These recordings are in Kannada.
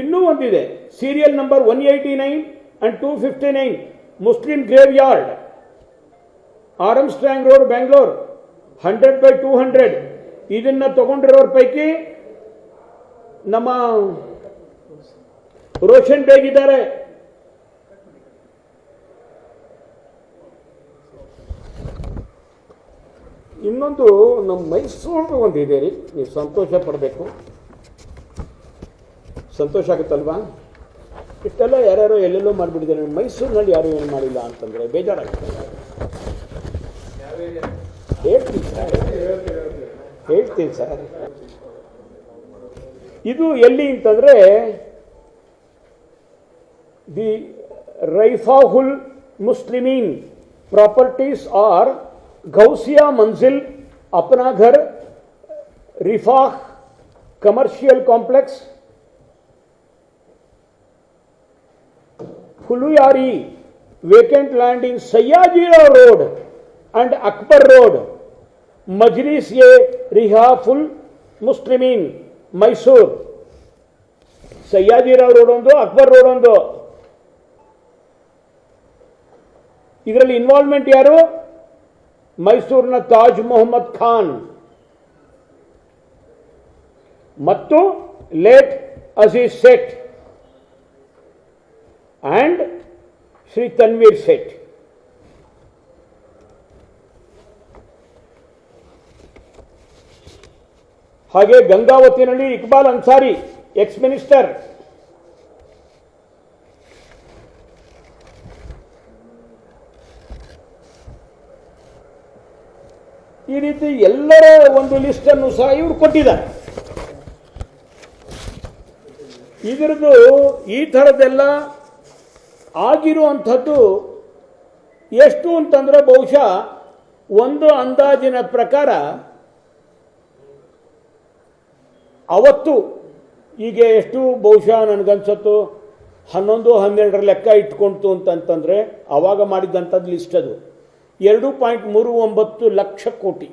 ಇನ್ನೂ ಒಂದಿದೆ. Serial number one eighty nine and two fifty nine Muslim graveyard Armstrong road Bangalore hundred by two hundred ಇದನ್ನು ತಗೊಂಡಿರೋರ ಪೈಕಿ ನಮ್ಮ ರೋಷನ್ ಬೇಗ್ ಇದ್ದಾರೆ ಇನ್ನೊಂದು ನಮ್ಮ ಮೈಸೂರು ಒಂದು ಇದೆ ರೀ. ನೀವು ಸಂತೋಷ ಪಡಬೇಕು. ಸಂತೋಷ ಆಗುತ್ತಲ್ವಾ? ಇಷ್ಟೆಲ್ಲ ಯಾರ್ಯಾರೋ ಎಲ್ಲೆಲ್ಲೋ ಮಾಡಿಬಿಟ್ಟಿದ್ದಾರೆ. ಮೈಸೂರಿನಲ್ಲಿ ಯಾರೂ ಏನು ಮಾಡಿಲ್ಲ ಅಂತಂದರೆ ಬೇಜಾರಾಗುತ್ತೆ. ಹೇಳ್ತೀನಿ ಸರ್. ಹೇಳ್ತೀನಿ ಸರ್. ಇದು ಎಲ್ಲಿ ಅಂತಂದರೆ the Rifahul Muslimeen properties R Gousia Manzil Apnaghar Rifah commercial complex Huluyari vacant land in Sayyajira Road and Akbar Road, Majlis Ye Rihaful Muslimin, Mysore. Sayajirao road ಒಂದು ಅಕ್ಬರ್ ರೋಡ್ ಒಂದು ಇದರಲ್ಲಿ ಇನ್ವಾಲ್ವ್ಮೆಂಟ್ ಯಾರು ಮೈಸೂರಿನ ತಾಜ್ ಮೊಹಮ್ಮದ್ ಖಾನ್ ಮತ್ತು ಲೇಟ್ ಅಜೀಜ್ ಸೇಠ್ ಶ್ರೀ ತನ್ವೀರ್ ಸೇಠ್ ಹಾಗೆ ಗಂಗಾವತಿನಲ್ಲಿ ಇಕ್ಬಾಲ್ ಅನ್ಸಾರಿ ಎಕ್ಸ್ ಮಿನಿಸ್ಟರ್ ಈ ರೀತಿ ಎಲ್ಲರ ಒಂದು ಲಿಸ್ಟನ್ನು ಸಹ ಇವರು ಕೊಟ್ಟಿದ್ದಾರೆ. ಇದರದ್ದು ಈ ಥರದ್ದೆಲ್ಲ ಆಗಿರುವಂಥದ್ದು ಎಷ್ಟು ಅಂತಂದರೆ ಬಹುಶಃ ಒಂದು ಅಂದಾಜಿನ ಪ್ರಕಾರ ಅವತ್ತು ಈಗ ಎಷ್ಟು ಬಹುಶಃ ನನಗನ್ಸತ್ತು? ಹನ್ನೊಂದು ಹನ್ನೆರಡರ ಲೆಕ್ಕ ಇಟ್ಕೊಂತು ಅಂತಂತಂದರೆ ಆವಾಗ ಮಾಡಿದ್ದಂಥದ್ದು ಲಿಸ್ಟ್ ಅದು. ಎರಡು ಪಾಯಿಂಟ್ ಮೂರು ಒಂಬತ್ತು ಲಕ್ಷ ಕೋಟಿ.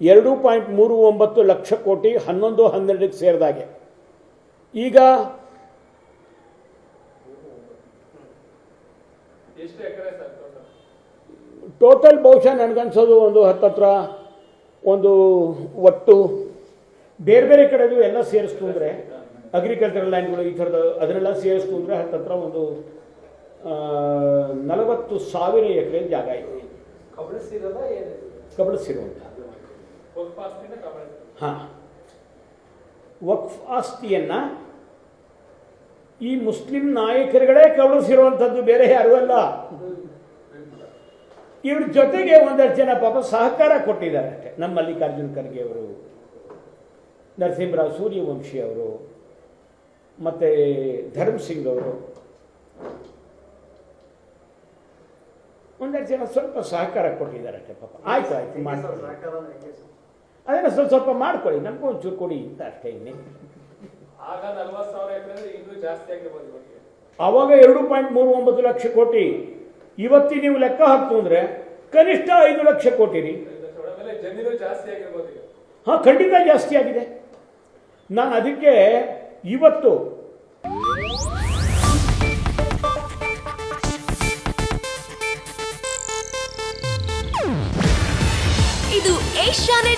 ಎರಡು ಪಾಯಿಂಟ್ ಮೂರು ಒಂಬತ್ತು ಲಕ್ಷ ಕೋಟಿ ಹನ್ನೊಂದು ಹನ್ನೆರಡಕ್ಕೆ ಸೇರಿದಾಗೆ. ಈಗ ಟೋಟಲ್ ಬಹುಶಃ ನನಗನ್ಸೋದು ಒಂದು ಹತ್ತತ್ರ ಒಂದು ಒಟ್ಟು ಬೇರೆ ಬೇರೆ ಕಡೆದು ಎಲ್ಲ ಸೇರಿಸ್ತು ಅಂದರೆ ಅಗ್ರಿಕಲ್ಚರಲ್ ಲ್ಯಾಂಡ್ಗಳು ಈ ಥರದ ಅದನ್ನೆಲ್ಲ ಸೇರಿಸ್ತು ಅಂದರೆ ಹತ್ತತ್ರ ಒಂದು ನಲವತ್ತು ಸಾವಿರ ಎಕರೆ ಜಾಗ ಇದೆ. ಕಬಳಿಸಿರೋದ ಕಬಳಿಸಿರುವಂಥ ಹಾಂ. ವಕ್ಫ್ ಆಸ್ತಿಯನ್ನು ಈ ಮುಸ್ಲಿಂ ನಾಯಕರುಗಳೇ ಕಬಳಿಸಿರುವಂಥದ್ದು ಬೇರೆ ಯಾರೂ ಅಲ್ಲ. ಇವ್ರ ಜೊತೆಗೆ ಒಂದಷ್ಟು ಜನ ಪಾಪ ಸಹಕಾರ ಕೊಟ್ಟಿದ್ದಾರೆ ಅಷ್ಟೇ ನಮ್ಮ ಮಲ್ಲಿಕಾರ್ಜುನ್ ಖರ್ಗೆ ಅವರು ನರಸಿಂಹರಾವ್ ಸೂರ್ಯವಂಶಿ ಅವರು ಮತ್ತು ಧರ್ಮ್ ಸಿಂಗ್ ಅವರು. ಒಂದಷ್ಟು ಜನ ಸ್ವಲ್ಪ ಸಹಕಾರ ಕೊಟ್ಟಿದ್ದಾರೆ ಅಷ್ಟೆ ಪಾಪ. ಆಯ್ತು ಆಯ್ತು ಮಾಡ್ಕೊಳ್ಳಿ ಅದನ್ನು ಸ್ವಲ್ಪ ಸ್ವಲ್ಪ ಮಾಡ್ಕೊಳ್ಳಿ ನಮಗೂ ಒಂಚೂರು ಕೊಡಿ ಅಂತ ಅಷ್ಟೇ ಇನ್ನೇ ಆಗ ನಲ್ವತ್ತು ಸಾವಿರ ಎಕರೆ ಇನ್ನೂ ಜಾಸ್ತಿ ಆಗಿರ್ಬೋದು ಇವತ್ತಿಗೆ ಆವಾಗ ಎರಡು ಪಾಯಿಂಟ್ ಮೂರು ಒಂಬತ್ತು ಲಕ್ಷ ಕೋಟಿ. ಇವತ್ತಿ ನೀವು ಲೆಕ್ಕ ಹಾಕ್ತು ಅಂದರೆ ಕನಿಷ್ಠ ಐದು ಲಕ್ಷ ಕೋಟಿ ರೀ. ಹಾ ಜಮೀನು ಜಾಸ್ತಿ ಆಗಿರ್ಬೋದು ಈಗ. ಹಾಂ ಖಂಡಿತ ಜಾಸ್ತಿ ಆಗಿದೆ. ನಾನು ಅದಕ್ಕೆ ಇವತ್ತು ಇದು ಏಷ್ಯಾನೆಟ್